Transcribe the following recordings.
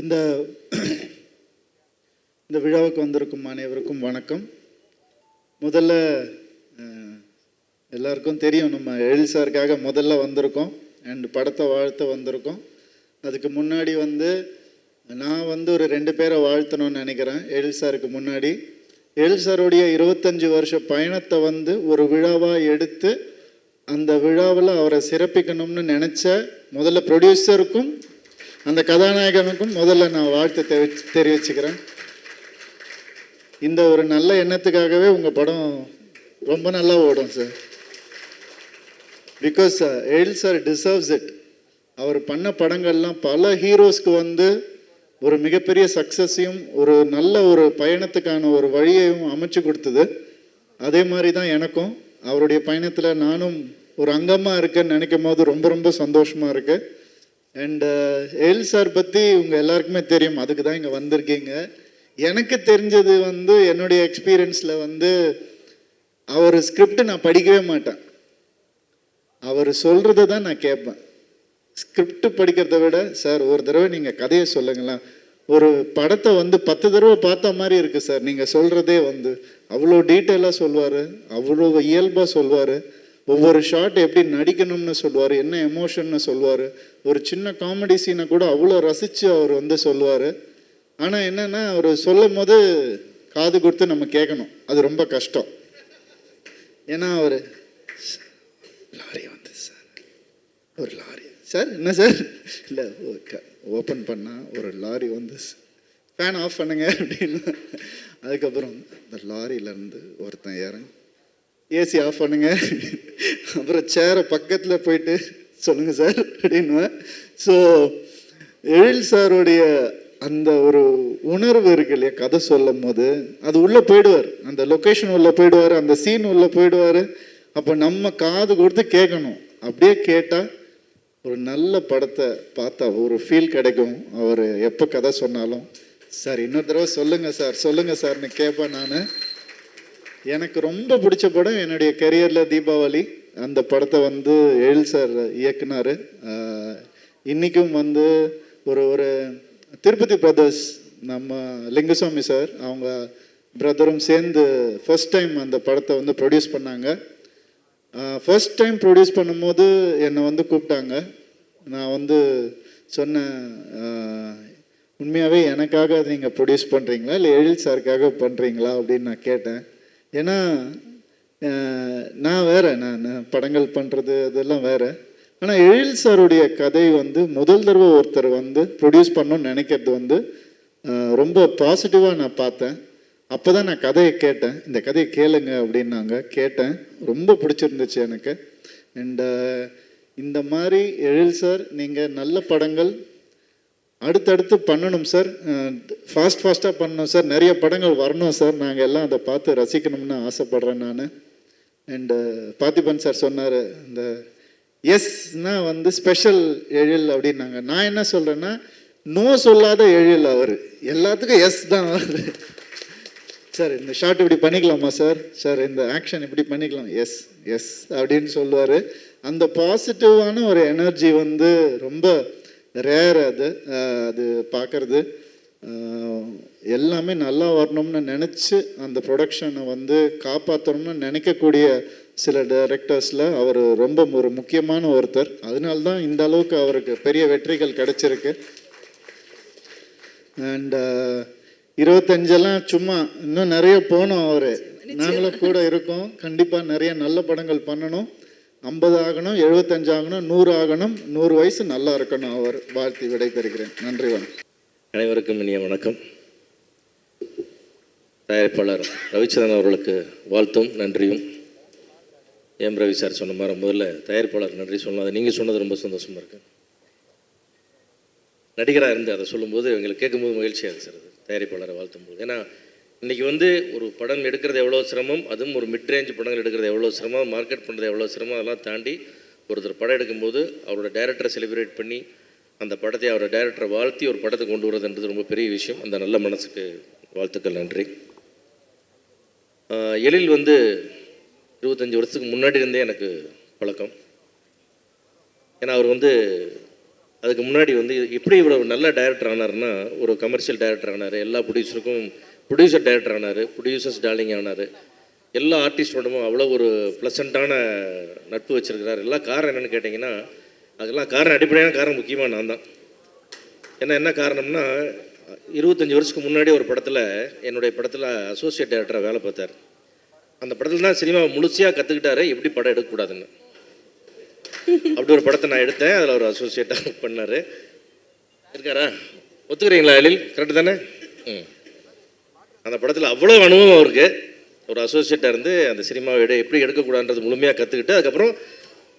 இந்த இந்த விழாவுக்கு வந்திருக்கும் அனைவருக்கும் வணக்கம். முதல்ல எல்லாருக்கும் தெரியும் நம்ம எழில் சாருக்காக முதல்ல வந்திருக்கோம் அண்ட் படத்தை வாழ்த்த வந்திருக்கோம். அதுக்கு முன்னாடி வந்து நான் வந்து ஒரு ரெண்டு பேரை வாழ்த்தணும்னு நினைக்கிறேன் எழில் சாருக்கு முன்னாடி. எழில் சாருடைய இருபத்தஞ்சி வருஷ பயணத்தை வந்து ஒரு விழாவாக எடுத்து அந்த விழாவில் அவரை சிறப்பிக்கணும்னு நினச்ச முதல்ல ப்ரொடியூசருக்கும் அந்த கதாநாயகனுக்கும் முதல்ல நான் வாழ்த்து தெரி தெரிவிச்சுக்கிறேன். இந்த ஒரு நல்ல எண்ணத்துக்காகவே உங்கள் படம் ரொம்ப நல்லா ஓடும் sir because Ezhil sir deserves it அவர் பண்ண படங்கள்லாம் பல ஹீரோஸ்க்கு வந்து ஒரு மிகப்பெரிய சக்ஸஸையும் ஒரு நல்ல ஒரு பயணத்துக்கான ஒரு வழியையும் அமைச்சு கொடுத்தது. அதே மாதிரி தான் எனக்கும். அவருடைய பயணத்தில் நானும் ஒரு அங்கமாக இருக்கேன்னு நினைக்கும் போது ரொம்ப ரொம்ப சந்தோஷமாக இருக்குது அண்ட் எல் சார் பற்றி உங்கள் எல்லாருக்குமே தெரியும். அதுக்கு தான் இங்கே வந்திருக்கீங்க. எனக்கு தெரிஞ்சது வந்து என்னுடைய எக்ஸ்பீரியன்ஸில் வந்து அவர் ஸ்கிரிப்ட் நான் படிக்கவே மாட்டேன். அவர் சொல்கிறத தான் நான் கேட்பேன். ஸ்கிரிப்ட் படிக்கிறத விட சார் ஒரு தடவை நீங்கள் கதையை சொல்லுங்களேன். ஒரு படத்தை வந்து பத்து தடவை பார்த்த மாதிரி இருக்குது சார் நீங்கள் சொல்கிறதே வந்து அவ்வளோ டீட்டெயிலாக சொல்லுவார் அவ்வளோ இயல்பாக சொல்லுவார் ஒவ்வொரு ஷாட் எப்படி நடிக்கணும்னு சொல்லுவார் என்ன எமோஷன்னு சொல்லுவார் ஒரு சின்ன காமெடி சீனை கூட அவ்வளோ ரசித்து அவர் வந்து சொல்லுவார். ஆனால் என்னென்னா அவர் சொல்லும் போது காது கொடுத்து நம்ம கேட்கணும் அது ரொம்ப கஷ்டம். ஏன்னா அவர் லாரி வந்து சார் ஒரு லாரி. சார் என்ன சார்? இல்லை ஓப்பன் பண்ணால் ஒரு லாரி வந்து ஃபேன் ஆஃப் பண்ணுங்க அப்படின்னு. அதுக்கப்புறம் இந்த லாரியிலேருந்து ஒருத்தன் ஏறேன் ஏசி ஆஃப் பண்ணுங்க. அப்புறம் சேரை பக்கத்தில் போயிட்டு சொல்லுங்க சார். அப்படின்னுவேன் ஸோ எழில் சாருடைய அந்த ஒரு உணர்வு இருக்கு இல்லையா? கதை சொல்லும் போது அது உள்ளே போயிடுவார். அந்த லொக்கேஷன் உள்ளே போயிடுவார். அந்த சீன் உள்ளே போயிடுவார். அப்போ நம்ம காது கொடுத்து கேட்கணும் அப்படியே கேட்டால் ஒரு நல்ல படத்தை பார்த்தா ஒரு ஃபீல் கிடைக்கும். அவர் எப்போ கதை சொன்னாலும். சார் இன்னொரு தடவை சொல்லுங்கள் சார். சொல்லுங்கள் சார்னு கேட்பேன் நான். எனக்கு ரொம்ப பிடிச்ச படம் என்னுடைய கெரியரில் தீபாவளி. அந்த படத்தை வந்து எழில் சார் இயக்குனார். இன்றைக்கும் வந்து ஒரு ஒரு திருப்பதி பிரதர்ஸ் நம்ம லிங்குசாமி சார் அவங்க பிரதரும் சேர்ந்து ஃபர்ஸ்ட் டைம் அந்த படத்தை வந்து ப்ரொடியூஸ் பண்ணாங்க. ஃபர்ஸ்ட் டைம் ப்ரொடியூஸ் பண்ணும்போது என்னை வந்து கூப்பிட்டாங்க. நான் வந்து சொன்னேன் உண்மையாகவே எனக்காக அதை நீங்கள் ப்ரொடியூஸ் பண்ணுறீங்களா இல்லை எழில் சாருக்காக பண்ணுறீங்களா அப்படின்னு நான் கேட்டேன். ஏன்னா நான் வேறு நான் படங்கள் பண்ணுறது அதெல்லாம் வேறு. ஆனால் எழில் சாருடைய கதை வந்து முதல் தடவை ஒருத்தர் வந்து ப்ரொடியூஸ் பண்ணணும்னு நினைக்கிறது வந்து ரொம்ப பாசிட்டிவாக நான் பார்த்தேன். அப்போ தான் நான் கதையை கேட்டேன். இந்த கதையை கேளுங்க அப்படின்னாங்க. கேட்டேன். ரொம்ப பிடிச்சிருந்துச்சு எனக்கு. அண்டு இந்த மாதிரி எழில் சார் நீங்கள் நல்ல படங்கள் அடுத்தடுத்து பண்ணணும் சார். ஃபாஸ்ட் ஃபாஸ்ட்டாக பண்ணணும் சார். நிறைய படங்கள் வரணும் சார். நாங்கள் எல்லாம் அதை பார்த்து ரசிக்கணும்னு ஆசைப்பட்றேன் நான். அண்டு uh, பார்த்திபன் சார் சொன்னார் இந்த எஸ்னா வந்து ஸ்பெஷல் எழில் அப்படின்னாங்க. நான் என்ன சொல்கிறேன்னா நோ சொல்லாத எழில் அவர். எல்லாத்துக்கும் எஸ் தான் அவர். சார் இந்த ஷாட் இப்படி பண்ணிக்கலாமா சார் சார் இந்த ஆக்ஷன் இப்படி பண்ணிக்கலாம். எஸ் எஸ் அப்படின்னு சொல்லுவார். அந்த பாசிட்டிவான ஒரு எனர்ஜி வந்து ரொம்ப ரேர் அது அது பார்க்கறது. எல்லாமே நல்லா வரணும்னு நினச்சி அந்த ப்ரொடக்ஷனை வந்து காப்பாற்றணும்னு நினைக்கக்கூடிய சில டைரக்டர்ஸில் அவர் ரொம்ப ஒரு முக்கியமான ஒருத்தர். அதனால தான் இந்த அளவுக்கு அவருக்கு பெரிய வெற்றிகள் கிடைச்சிருக்கு. அண்ட் இருபத்தஞ்செல்லாம் சும்மா இன்னும் நிறைய போகணும் அவர். நாங்களும் கூட இருக்கோம். கண்டிப்பாக நிறைய நல்ல படங்கள் பண்ணணும். ஐம்பது ஆகணும் எழுபத்தஞ்சு ஆகணும் நூறு ஆகணும் நூறு வயசு நல்லா இருக்கணும். அவர் வாழ்த்தி விடைபெறுகிறேன். நன்றி வணக்கம். அனைவருக்கும் இனிய வணக்கம். தயாரிப்பாளர் ரவிச்சந்திரன் அவர்களுக்கு வாழ்த்தும் நன்றியும். எம் ரவி சார் சொன்ன மாதிரி முதல்ல தயாரிப்பாளர் நன்றி சொன்னோம் அதை நீங்கள் சொன்னது ரொம்ப சந்தோஷமாக இருக்கு. நடிகராக இருந்து அதை சொல்லும்போது எங்களுக்கு கேட்கும்போது மகிழ்ச்சியாக இருக்கு சார் அது. தயாரிப்பாளரை வாழ்த்தும் போது ஏன்னா இன்றைக்கி வந்து ஒரு படம் எடுக்கிறது எவ்வளோ சிரமம் அதுவும் ஒரு மிட்ரேஞ்ச் படங்கள் எடுக்கிறது எவ்வளோ சிரமம் மார்க்கெட் பண்ணுறது எவ்வளோ சிரமம் அதெல்லாம் தாண்டி ஒருத்தர் படம் எடுக்கும்போது அவரோட டைரக்டரை செலிப்ரேட் பண்ணி அந்த படத்தை அவர் டைரக்டரை வாழ்த்தி ஒரு படத்தை கொண்டு வரதுன்றது ரொம்ப பெரிய விஷயம். அந்த நல்ல மனசுக்கு வாழ்த்துக்கள் நன்றி. எழில் வந்து இருபத்தஞ்சி வருஷத்துக்கு முன்னாடி இருந்தே எனக்கு பழக்கம். ஏன்னா அவர் வந்து அதுக்கு முன்னாடி வந்து எப்படி இவ்வளோ நல்ல டைரக்டர் ஆனார்னா ஒரு கமர்ஷியல் டைரக்டர் ஆனார் எல்லா ப்ரொடியூசருக்கும் ப்ரொடியூசர் டைரக்டர் ஆனார் ப்ரொடியூசர்ஸ் டார்லிங் ஆனார் எல்லா ஆர்டிஸ்டோடமும் அவ்வளோ ஒரு ப்ளசண்ட்டான நட்பு வச்சுருக்கிறார். எல்லா காரணம் என்னென்னு கேட்டிங்கன்னா அதெல்லாம் காரணம் அடிப்படையான காரணம் முக்கியமாக நான் தான். ஏன்னா என்ன காரணம்னா இருபத்தஞ்சி வருஷத்துக்கு முன்னாடி ஒரு படத்தில் என்னுடைய படத்தில் அசோசியேட் டைரக்டராக வேலை பார்த்தார். அந்த படத்தில் தான் சினிமாவை முழுசையாக கற்றுக்கிட்டாரு எப்படி படம் எடுக்கக்கூடாதுன்னு. அப்படி ஒரு படத்தை நான் எடுத்தேன் அதில் ஒரு அசோசியேட்டாக பண்ணார். இருக்காரா? ஒத்துக்கிறீங்களா எழில் கரெக்டு தானே? ம். அந்த படத்தில் அவ்வளோ அனுபவம் அவருக்கு. ஒரு அசோசியேட்டாக இருந்து அந்த சினிமாவை எடு எப்படி எடுக்கக்கூடாதுன்றது முழுமையாக கற்றுக்கிட்டு அதுக்கப்புறம்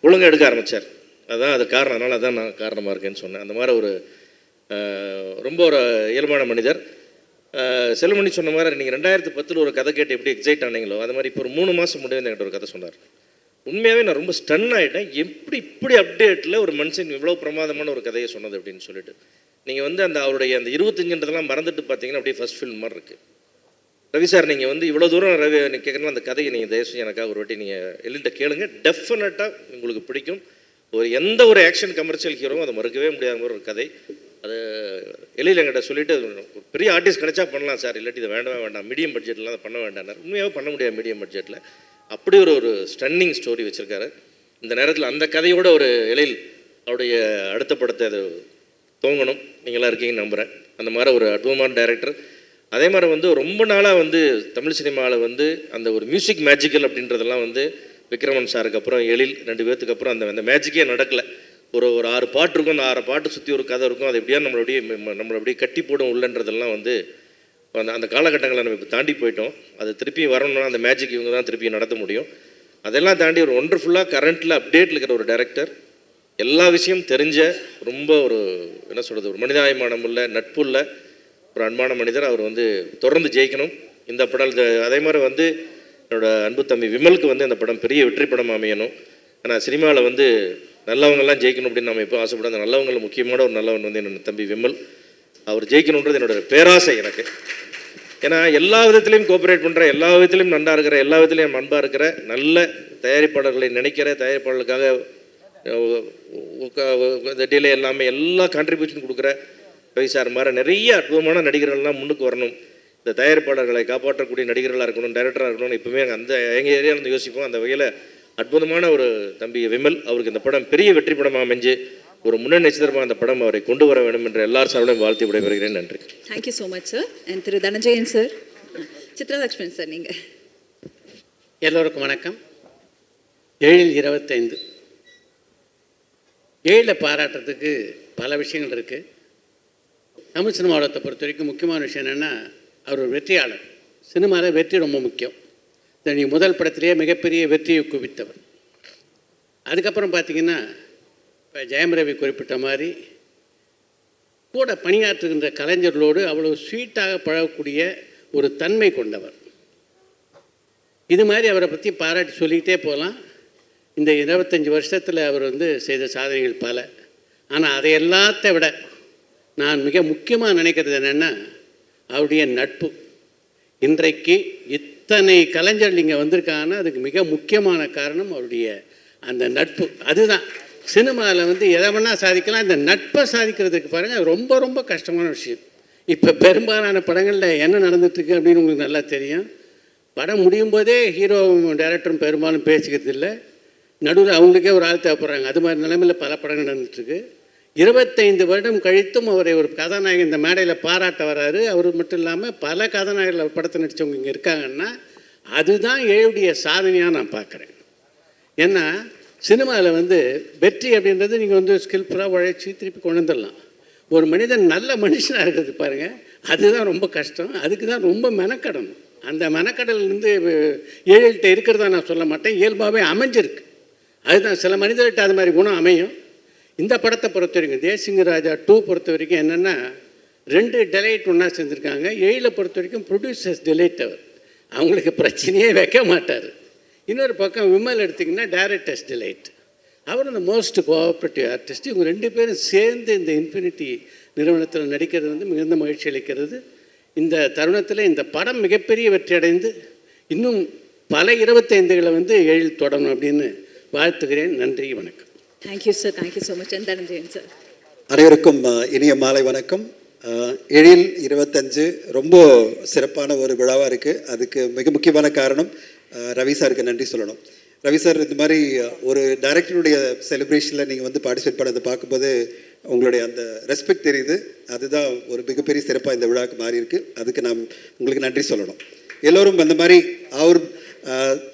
ஒழுங்காக எடுக்க ஆரம்பித்தார் அதான் அது காரணம் அதனால் அதான் நான் காரணமாக இருக்கேன்னு சொன்னேன். அந்த மாதிரி ஒரு ரொம்ப ஒரு இயல்பான மனிதர். அஹ், செல்வமணி சொன்ன மாதிரி நீங்கள் ரெண்டாயிரத்து பத்தில் ஒரு கதை கேட்டு எப்படி எக்ஸைட் ஆனீங்களோ அது மாதிரி இப்போ ஒரு மூணு மாதம் முடிவு என்கிட்ட ஒரு கதை சொன்னார். உண்மையாகவே நான் ரொம்ப ஸ்டன் ஆகிட்டேன் எப்படி இப்படி அப்டேட்டில் ஒரு மனுஷன் இவ்வளோ பிரமாதமான ஒரு கதையை சொன்னது அப்படின்னு சொல்லிட்டு. நீங்கள் வந்து அந்த அவருடைய அந்த இருபத்தஞ்சுன்றதெல்லாம் மறந்துட்டு பார்த்தீங்கன்னா அப்படியே ஃபஸ்ட் ஃபில்ம் மாதிரி இருக்குது ரவி சார் நீங்கள் வந்து இவ்வளோ தூரம் ரவி நீங்கள் அந்த கதையை நீங்கள் தயவுசெய்து எனக்காக ஒரு வாட்டி நீங்கள் எல்லிட்ட கேளுங்க. டெஃபினட்டாக உங்களுக்கு பிடிக்கும். ஒரு எந்த ஒரு ஆக்ஷன் கமர்ஷியல் ஹீரோவும் அதை மறுக்கவே முடியாத மாதிரி ஒரு கதை. அது எழில் எங்கிட்ட சொல்லிட்டு பெரிய ஆர்டிஸ்ட் கிடைச்சா பண்ணலாம் சார். இல்லாட்டி இதை வேண்டவே வேண்டாம். மீடியம் பட்ஜெட்லாம் அதை பண்ண வேண்டாம் உண்மையாகவே பண்ண முடியாது மீடியம் பட்ஜெட்டில் அப்படி ஒரு ஒரு ஸ்டன்னிங் ஸ்டோரி வச்சுருக்காரு. இந்த நேரத்தில் அந்த கதையோட ஒரு எழில் அவருடைய அடுத்த படத்தை அது தோங்கணும் நீங்களாம் இருக்கீங்கன்னு நம்புகிறேன் அந்த மாதிரி ஒரு அற்புதமான டைரக்டர் அதே மாதிரி வந்து ரொம்ப நாளாக வந்து தமிழ் சினிமாவில் வந்து அந்த ஒரு மியூசிக் மேஜிக்கல் அப்படின்றதெல்லாம் வந்து விக்ரமன் சாருக்கு அப்புறம் எழில் ரெண்டு பேர்த்துக்கு அப்புறம் அந்த அந்த மேஜிக்கே நடக்கலை. ஒரு ஒரு ஆறு பாட்டு இருக்கும். அந்த ஆறு பாட்டு சுற்றி ஒரு கதை இருக்கும். அது எப்படியா நம்மள அப்படியே ம- அப்படியே கட்டி போடும் உள்ளன்றதெல்லாம் வந்து அந்த அந்த காலகட்டங்களை நம்ம இப்போ தாண்டி போயிட்டோம். அது திருப்பி வரணும்னா அந்த மேஜிக் இவங்க தான் திருப்பி நடத்த முடியும். அதெல்லாம் தாண்டி ஒரு ஒண்டர்ஃபுல்லாக கரண்ட்டில் அப்டேட்டில் இருக்கிற ஒரு டைரக்டர் எல்லா விஷயம் தெரிஞ்ச ரொம்ப ஒரு என்ன சொல்கிறது ஒரு மனிதாயமானம் உள்ள நட்புள்ள ஒரு அன்பான மனிதர். அவர் வந்து தொடர்ந்து ஜெயிக்கணும். இந்த படம் அதே மாதிரி வந்து என்னோடய அன்பு தம்பி விமலுக்கு வந்து அந்த படம் பெரிய வெற்றி படம் அமையணும். ஆனால் சினிமாவில் வந்து நல்லவங்கள்லாம் ஜெயிக்கணும் அப்படின்னு நம்ம எப்போ ஆசைப்படும் அந்த நல்லவங்களில் முக்கியமான ஒரு நல்லவன் வந்து என்னோட தம்பி விமல். அவர் ஜெயிக்கணுன்றது என்னோட பேராசை எனக்கு. ஏன்னா எல்லா விதத்துலேயும் கோஆப்ரேட் பண்ணுற எல்லா விதத்திலையும் நன்றாக இருக்கிற எல்லா விதத்திலையும் அன்பாக இருக்கிற நல்ல தயாரிப்பாளர்களை நினைக்கிற தயாரிப்பாளர்களுக்காக இந்த டிலே எல்லாமே எல்லா கான்ட்ரிபியூஷன் கொடுக்குற பைசார் சார் மாதிரி நிறைய அற்புதமான நடிகர்கள்லாம் முன்னுக்கு வரணும். இந்த தயாரிப்பாளர்களை காப்பாற்றக்கூடிய நடிகர்களாக இருக்கணும் டைரக்டராக இருக்கணும் இப்போவுமே அந்த எங்கள் ஏரியாவிலேருந்து யோசிப்போம். அந்த வகையில் அற்புதமான ஒரு தம்பி விமல் அவருக்கு இந்த படம் பெரிய வெற்றி படமாக அமைஞ்சு ஒரு முன்னணி நட்சத்திரமாக அந்த படம் அவரை கொண்டு வர வேண்டும் என்ற எல்லார் சார்பிலும் வாழ்த்து விடைபெறுகிறேன். நன்றி. Thank you so much sir and Thiru Dhananjayan sir Chitralakshman sir நீங்கள் எல்லோருக்கும் வணக்கம். ஏழில் இருபத்தைந்து. ஏழில் பாராட்டுறதுக்கு பல விஷயங்கள் இருக்குது தமிழ் சினிமாவளத்தை பொறுத்த வரைக்கும் முக்கியமான விஷயம் என்னென்னா அவர் ஒரு வெற்றியாளர். சினிமாவில் வெற்றி ரொம்ப முக்கியம். தனி முதல் படத்திலேயே மிகப்பெரிய வெற்றியை குவித்தவர் அதுக்கப்புறம் பார்த்தீங்கன்னா இப்போ ஜெயம் ரவி குறிப்பிட்ட மாதிரி கூட பணியாற்றுகின்ற கலைஞர்களோடு அவ்வளோ ஸ்வீட்டாக பழகக்கூடிய ஒரு தன்மை கொண்டவர். இது மாதிரி அவரை பற்றி பாராட்டி சொல்லிக்கிட்டே போகலாம். இந்த இருபத்தஞ்சி வருஷத்தில் அவர் வந்து செய்த சாதனைகள் பல. ஆனால் அதை எல்லாத்த விட நான் மிக முக்கியமாக நினைக்கிறது என்னென்னா அவருடைய நட்பு. இன்றைக்கு இத்தனை கலைஞர்கள் இங்கே வந்திருக்காங்கன்னா அதுக்கு மிக முக்கியமான காரணம் அவருடைய அந்த நட்பு. அதுதான். சினிமாவில் வந்து எதை வேணால் சாதிக்கலாம் இந்த நட்பை சாதிக்கிறதுக்கு பாருங்கள் ரொம்ப ரொம்ப கஷ்டமான விஷயம். இப்போ பெரும்பாலான படங்களில் என்ன நடந்துட்டுருக்கு அப்படின்னு உங்களுக்கு நல்லா தெரியும். படம் முடியும் போதே ஹீரோவும் டேரக்டரும் பெரும்பாலும் பேசிக்கிறது இல்லை நடுவில் அவங்களுக்கே ஒரு ஆள் தேவைப்படுறாங்க. அது மாதிரி நிலைமையில் பல படங்கள் நடந்துட்டுருக்கு. இருபத்தைந்து வருடம் கழித்தும் அவரை ஒரு கதாநாயகன் இந்த மேடையில் பாராட்ட வராரு. அவர் மட்டும் இல்லாமல் பல கதாநாயகர்கள் படத்தை நடித்தவங்க இங்கே இருக்காங்கன்னா அதுதான் ஏழுடைய சாதனையாக நான் பார்க்குறேன். ஏன்னா சினிமாவில் வந்து வெற்றி அப்படின்றது நீங்கள் வந்து ஸ்கில்ஃபுல்லாக உழைச்சி திருப்பி கொண்டு வந்துடலாம். ஒரு மனிதன் நல்ல மனுஷனாக இருக்கிறது பாருங்கள் அதுதான் ரொம்ப கஷ்டம். அதுக்கு தான் ரொம்ப மெனக்கடணும். அந்த மெனக்கடல்லேருந்து வந்து ஏழுகிட்ட இருக்கிறதா நான் சொல்ல மாட்டேன். இயல்பாகவே அமைஞ்சிருக்கு. அதுதான் சில மனிதர்கிட்ட அது மாதிரி குணம் அமையும். இந்த படத்தை பொறுத்த வரைக்கும் தேசிங்க ராஜா டூ பொறுத்த வரைக்கும் என்னென்னா ரெண்டு டெலைட் ஒன்றா செஞ்சுருக்காங்க. ஏழில் பொறுத்த வரைக்கும் ப்ரொடியூசர்ஸ் டெலைட் அவர். அவங்களுக்கு பிரச்சனையே வைக்க மாட்டார். இன்னொரு பக்கம் விமல் எடுத்திங்கன்னா டேரக்டர்ஸ் டிலைட் அவர் இந்த மோஸ்ட் கோஆப்ரேட்டிவ் ஆர்டிஸ்ட் இவங்க ரெண்டு பேரும் சேர்ந்து இந்த இன்ஃபினிட்டி நிறுவனத்தில் நடிக்கிறது வந்து மிகுந்த மகிழ்ச்சி அளிக்கிறது. இந்த தருணத்தில் இந்த படம் மிகப்பெரிய வெற்றி அடைந்து இன்னும் பல இருபத்தைந்துகளை வந்து எழில் தொடணும் அப்படின்னு வாழ்த்துகிறேன். நன்றி வணக்கம். Thank you sir thank you so much Dhananjayan sir அனைவருக்கும் இனிய மாலை வணக்கம். எழில் இருபத்தஞ்சு ரொம்ப சிறப்பான ஒரு விழாவாக இருக்குது அதுக்கு மிக முக்கியமான காரணம் ரவி சாருக்கு நன்றி சொல்லணும். ரவி சார் இந்த மாதிரி ஒரு டைரக்டருடைய செலிப்ரேஷனில் நீங்கள் வந்து பார்ட்டிசிபேட் பண்ணதை பார்க்கும்போது உங்களுடைய அந்த ரெஸ்பெக்ட் தெரியுது. அதுதான் ஒரு மிகப்பெரிய சிறப்பாக இந்த விழாவுக்கு மாறி இருக்கு அதுக்கு நாம் உங்களுக்கு நன்றி சொல்லணும். எல்லோரும் அந்த மாதிரி அவர்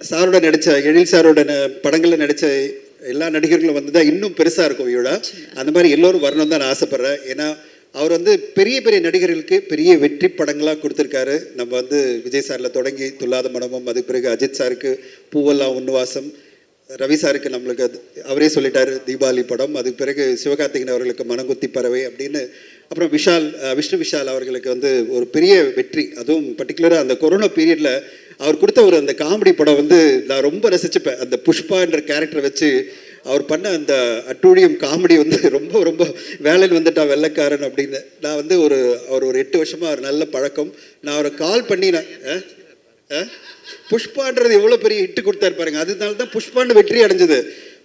சாரோட நடித்த எழில் சாரோட ந- படங்களில் நடித்த எல்லா நடிகர்களும் வந்து தான் இன்னும் பெருசாக இருக்கும் விழா அந்த மாதிரி எல்லோரும் வரணும் தான் நான் ஆசைப்பட்றேன். ஏன்னா அவர் வந்து பெரிய பெரிய நடிகர்களுக்கு பெரிய வெற்றி படங்களாக கொடுத்துருக்காரு. நம்ம வந்து விஜய் சாரில் தொடங்கி துல்லாத மனமும் அதுக்கு பிறகு அஜித் சாருக்கு பூவெல்லாம் உன்னுவாசம் ரவி சாருக்கு நம்மளுக்கு அது அவரே சொல்லிட்டாரு தீபாவளி படம் அதுக்கு பிறகு சிவகார்த்திகேயன் அவர்களுக்கு மனங்குத்தி பறவை அப்படின்னு. அப்புறம் விஷால் விஷ்ணு விஷால் அவர்களுக்கு வந்து ஒரு பெரிய வெற்றி. அதுவும் பர்டிகுலராக அந்த கொரோனா பீரியடில் அவர் கொடுத்த ஒரு அந்த காமெடி படம் வந்து நான் ரொம்ப ரசிச்சுப்பேன். அந்த புஷ்பான்ற கேரக்டரை வச்சு அவர் பண்ண அந்த அட்டூழியம் காமெடி வந்து ரொம்ப ரொம்ப வேலையில் வந்துட்டா வெள்ளைக்காரன் அப்படின்னு. நான் வந்து ஒரு அவர் ஒரு எட்டு வருஷமாக ஒரு நல்ல பழக்கம். நான் அவரை கால் பண்ணி நான் புஷ்பான்றது எவ்வளோ பெரிய இட்டு கொடுத்தாரு பாருங்க. அதனால தான் புஷ்பான்னு வெற்றி அடைஞ்சது.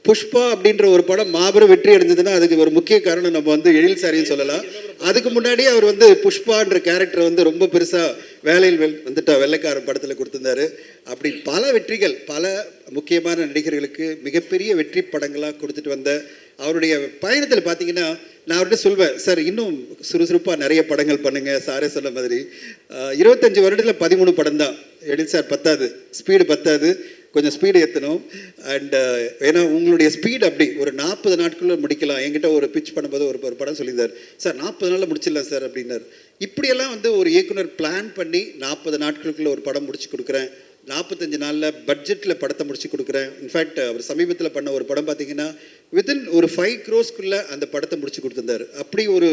புஷ்பா அப்படின்ற ஒரு படம் மாபெரும் வெற்றி அடைஞ்சதுன்னா அதுக்கு ஒரு முக்கிய காரணம் நம்ம வந்து எழில் சாரின்னு சொல்லலாம். அதுக்கு முன்னாடியே அவர் வந்து புஷ்பான்ற கேரக்டர் வந்து ரொம்ப பெருசாக வேலையில் வெல் வந்துட்டா வெள்ளைக்காரன் படத்தில் கொடுத்துருந்தாரு. அப்படி பல வெற்றிகள் பல முக்கியமான நடிகர்களுக்கு மிகப்பெரிய வெற்றி படங்களாக கொடுத்துட்டு வந்த அவருடைய பயணத்தில் பார்த்தீங்கன்னா நான் அவர்கிட்ட சொல்வேன் சார் இன்னும் சுறுசுறுப்பாக நிறைய படங்கள் பண்ணுங்கள் சாரே சொன்ன மாதிரி. இருபத்தஞ்சி வருடத்தில் பதிமூணு படம் தான். எழில் சார் பத்தாது. ஸ்பீடு பத்தாது. கொஞ்சம் ஸ்பீடு ஏற்றணும் அண்டு ஏன்னா உங்களுடைய ஸ்பீடு அப்படி ஒரு நாற்பது நாட்களில் முடிக்கலாம். என்கிட்ட ஒரு பிச் பண்ணும்போது ஒரு ஒரு படம் சொல்லியிருந்தார். சார் நாற்பது நாளில் முடிச்சிடலாம் சார் அப்படின்னார். இப்படியெல்லாம் வந்து ஒரு இயக்குனர் பிளான் பண்ணி நாற்பது நாட்களுக்குள்ள ஒரு படம் முடிச்சு கொடுக்குறேன். நாற்பத்தஞ்சு நாளில் பட்ஜெட்டில் படத்தை முடிச்சு கொடுக்குறேன். இன்ஃபேக்ட் அவர் சமீபத்தில் பண்ண ஒரு படம் பார்த்தீங்கன்னா வித்தின் ஒரு ஃபைவ் க்ரோஸ்க்குள்ளே அந்த படத்தை முடிச்சு கொடுத்துருந்தாரு. அப்படி ஒரு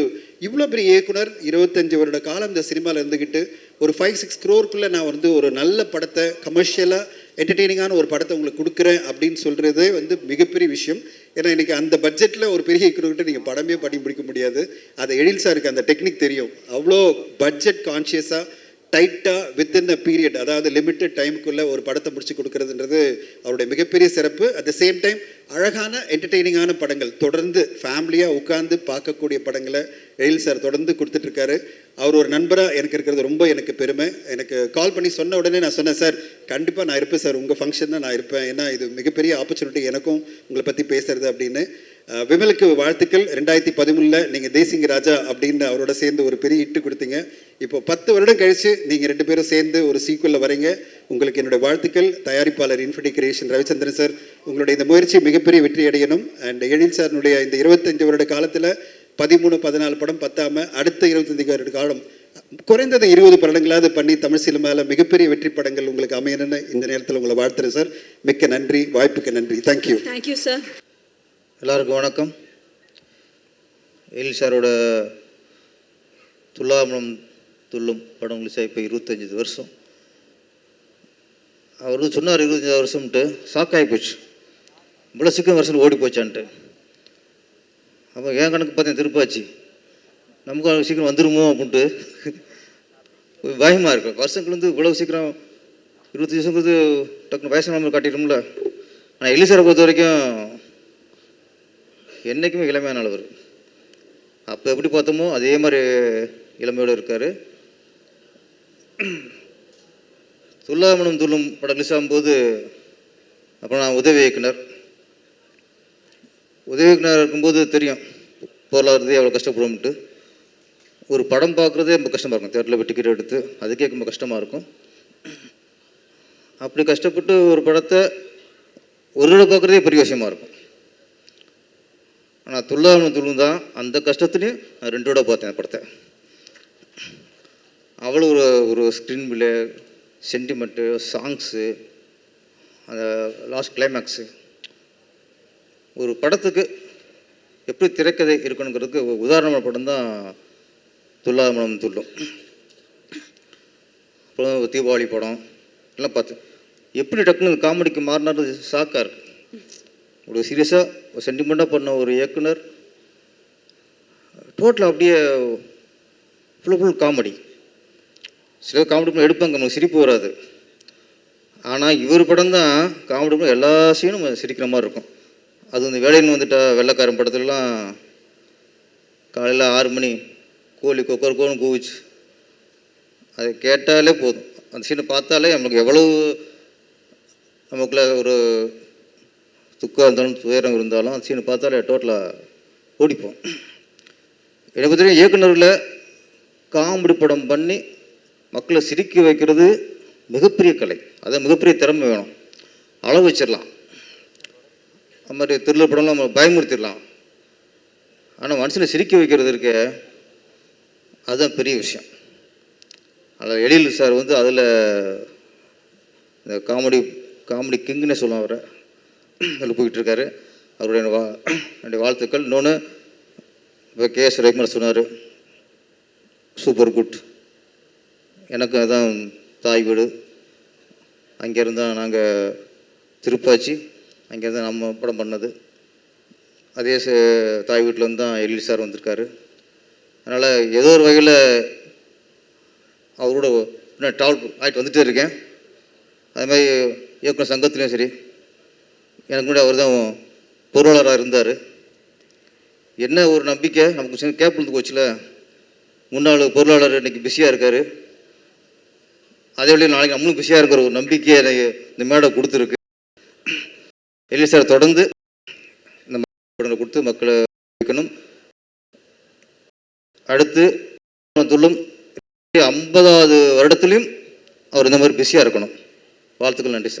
இவ்வளோ பெரிய இயக்குனர் இருபத்தஞ்சு வருட காலம் இந்த சினிமாவில் இருந்துக்கிட்டு ஒரு ஃபைவ் சிக்ஸ் க்ரோருக்குள்ளே நான் வந்து ஒரு நல்ல படத்தை கமர்ஷியலாக என்டர்டெய்னிங்கான ஒரு படத்தை உங்களுக்கு கொடுக்குறேன் அப்படின்னு சொல்கிறதே வந்து மிகப்பெரிய விஷயம். ஏன்னா இன்றைக்கி அந்த பட்ஜெட்டில் ஒரு பெரிய இயக்குனர்கிட்ட நீங்கள் படமே பண்ணி முடிக்க முடியாது. அது எழில் சாருக்கு அந்த டெக்னிக் தெரியும். அவ்வளோ பட்ஜெட் கான்ஷியஸாக டைட்டாக வித்தின் அ பீரியட் அதாவது லிமிட்டட் டைமுக்குள்ளே ஒரு படத்தை முடிச்சு கொடுக்கறதுன்றது அவருடைய மிகப்பெரிய சிறப்பு. அட் த சேம் டைம் அழகான என்டர்டெய்னிங்கான படங்கள் தொடர்ந்து ஃபேமிலியாக உட்கார்ந்து பார்க்கக்கூடிய படங்களை எழில் சார் தொடர்ந்து கொடுத்துட்ருக்காரு. அவர் ஒரு நண்பராக எனக்கு இருக்கிறது ரொம்ப எனக்கு பெருமை. எனக்கு கால் பண்ணி சொன்ன உடனே நான் சொன்னேன் சார் கண்டிப்பாக நான் இருப்பேன் சார் உங்கள் ஃபங்க்ஷன் தான் நான் இருப்பேன். ஏன்னா இது மிகப்பெரிய ஆப்பர்ச்சுனிட்டி எனக்கும் உங்களை பற்றி பேசுறது அப்படின்னு. விமலுக்கு வாழ்த்துக்கள். ரெண்டாயிரத்தி பதிமூணில் நீங்கள் தேசிங்க ராஜா அப்படின்னு அவரோட சேர்ந்து ஒரு பெரிய இட்டு கொடுத்தீங்க. இப்போ பத்து வருடம் கழித்து நீங்கள் ரெண்டு பேரும் சேர்ந்து ஒரு சீக்குவலில் வரீங்க. உங்களுக்கு என்னுடைய வாழ்த்துக்கள். தயாரிப்பாளர் இன்ஃபினி கிரியேஷன் ரவிச்சந்திரன் சார் உங்களுடைய இந்த முயற்சி மிகப்பெரிய வெற்றி அடையணும். அண்ட் எழில் சார்னுடைய இந்த இருபத்தஞ்சு வருட காலத்தில் பதிமூணு பதினாலு படம் பத்தாம அடுத்த இருபத்தஞ்சு வருட காலம் குறைந்தது இருபது படங்களாவது பண்ணி தமிழ் சினிமாவில் மிகப்பெரிய வெற்றி படங்கள் உங்களுக்கு அமையணும்னு இந்த நேரத்தில் உங்களை வாழ்த்துறேன் சார் மிக்க நன்றி. வாய்ப்புக்கு நன்றி. தேங்க்யூ தேங்க்யூ சார் எல்லாருக்கும் வணக்கம். எழில் சாரோட துல்லாமலம் துள்ளும் படம் ரிலீஸ் இப்போ இருபத்தஞ்சி வருஷம். அவர் வந்து சொன்னார் இருபத்தஞ்சி வருஷம்ட்டு ஷாக்காகி போச்சு. இவ்வளோ சீக்கிரம் வருஷம் ஓடி போச்சான்ட்டு. அப்போ என் கணக்கு பார்த்தேன் திருப்பாச்சு. நமக்கு அவ்வளோ சீக்கிரம் வந்துருமோ அப்படின்ட்டு. பயமாக இருக்கும் வருஷங்கள் வந்து இவ்வளோ சீக்கிரம் இருபத்தஞ்சி வருஷங்கிறது டக்குனு வயசான காட்டிடும்ல ஆனால் எழில் சாரை பொறுத்த வரைக்கும் என்றைக்குமே இளமையான அளவர் அப்போ எப்படி பார்த்தோமோ அதே மாதிரி இளமையோடு இருக்கார். துல்லாமனும் துள்ளும் படம் ரிலீஸ் ஆகும்போது அப்புறம் நான் உதவி இயக்குனர். உதவி இயக்குனர் இருக்கும்போது தெரியும் பொருளாதாரத்தை எவ்வளோ கஷ்டப்படும்ட்டு. ஒரு படம் பார்க்குறதே ரொம்ப கஷ்டமாக இருக்கும். தேட்டரில் டிக்கெட் எடுத்து அதுக்கே ரொம்ப கஷ்டமாக இருக்கும். அப்படி கஷ்டப்பட்டு ஒரு படத்தை ஒரு தடவை பார்க்குறதே பெரிய விஷயமா இருக்கும். ஆனால் துள்ளாமல் துள்ளும் தான் அந்த கஷ்டத்துலேயும் நான் ரெண்டு பார்த்தேன் அந்த படத்தை. அவ்வளோ ஒரு ஒரு ஸ்க்ரீன் பிளே சென்டிமெண்ட்டு சாங்ஸு அந்த லாஸ்ட் கிளைமேக்ஸு ஒரு படத்துக்கு எப்படி திரைக்கதை இருக்கணுங்கிறதுக்கு உதாரணமான படம் தான் துல்லாமலம் துள்ளும் அப்புறம் தீபாவளி படம் எல்லாம் பார்த்து எப்படி டக்குனு காமெடிக்கு மாறினாரு ஷாக்காக இருக்குது ஒரு சீரியஸாக சென்டிமெண்ட்டாக பண்ண ஒரு இயக்குனர். டோட்டலாக அப்படியே ஃபுல் ஃபுல் காமெடி சில காமெடி படம் எடுப்பாங்க நமக்கு சிரிப்பு வராது. ஆனால் இவர் படம் தான் காமெடி படம் எல்லா சீனும் சிரிக்கிற மாதிரி இருக்கும். அது இந்த வேலையில் வந்துட்டா வெள்ளைக்காரன் படத்துலலாம் காலையில் ஆறு மணி கோழி கொக்கரக்கோன்னு கூவிச்சு. அதை கேட்டாலே போதும். அந்த சீனை பார்த்தாலே நமக்கு எவ்வளவு நமக்குள்ள ஒரு துக்கம் இருந்தாலும் துயரம் இருந்தாலும் சீனை பார்த்தாலே டோட்டலாக ஓடிப்போம். எனக்கு தெரியும் இயக்குனரில் காமெடி படம் பண்ணி மக்களை சிரிக்க வைக்கிறது மிகப்பெரிய கலை. அதான் மிகப்பெரிய திறமை வேணும். அளவு வச்சிடலாம். அது மாதிரி திருளர் படம்லாம் நம்ம பயமுறுத்திடலாம். ஆனால் மனுஷனை சிரிக்க வைக்கிறது இருக்க அதுதான் பெரிய விஷயம். அதில் எழில் சார் வந்து அதில் இந்த காமெடி காமெடி கிங்னே சொல்லுவாங்க அவரை. அதில் இருக்காரு அவருடைய வா என்னுடைய வாழ்த்துக்கள். இன்னொன்று இப்போ கே எஸ் ரவிக்குமார் சொன்னார் சூப்பர் குட். எனக்கு அதான் தாய் வீடு. அங்கேருந்து தான் நாங்கள் திருப்பாச்சி அங்கேருந்து நம்ம படம் பண்ணது. அதே ச- தாய் வீட்டிலேருந்து தான் எழில் சார் வந்திருக்காரு. அதனால் ஏதோ ஒரு வகையில் அவரோட இன்னும் ட்ராவல் ஆகிட்டு வந்துகிட்டே இருக்கேன். அது மாதிரி இயக்குனர் சங்கத்துலேயும் சரி எனக்கு முன்னாடி அவர் தான் பொருளாளராக இருந்தார். என்ன ஒரு நம்பிக்கை? நமக்கு சின்ன கேப் இருந்து போச்சுல. முன்னாள் பொருளாளர் இன்னைக்கு பிஸியாக இருக்கார். அதே வழியில் நாளைக்கு நம்மளும் பிஸியாக இருக்கிற ஒரு நம்பிக்கையை எனக்கு இந்த மேடை கொடுத்துருக்கு. எல்லை சார் தொடர்ந்து இந்த படங்களை கொடுத்து மக்களை வைக்கணும். அடுத்து ஐம்பதாவது வருடத்துலையும் அவர் இந்த மாதிரி பிஸியாக இருக்கணும். வாழ்த்துக்கள் நன்றி சார்.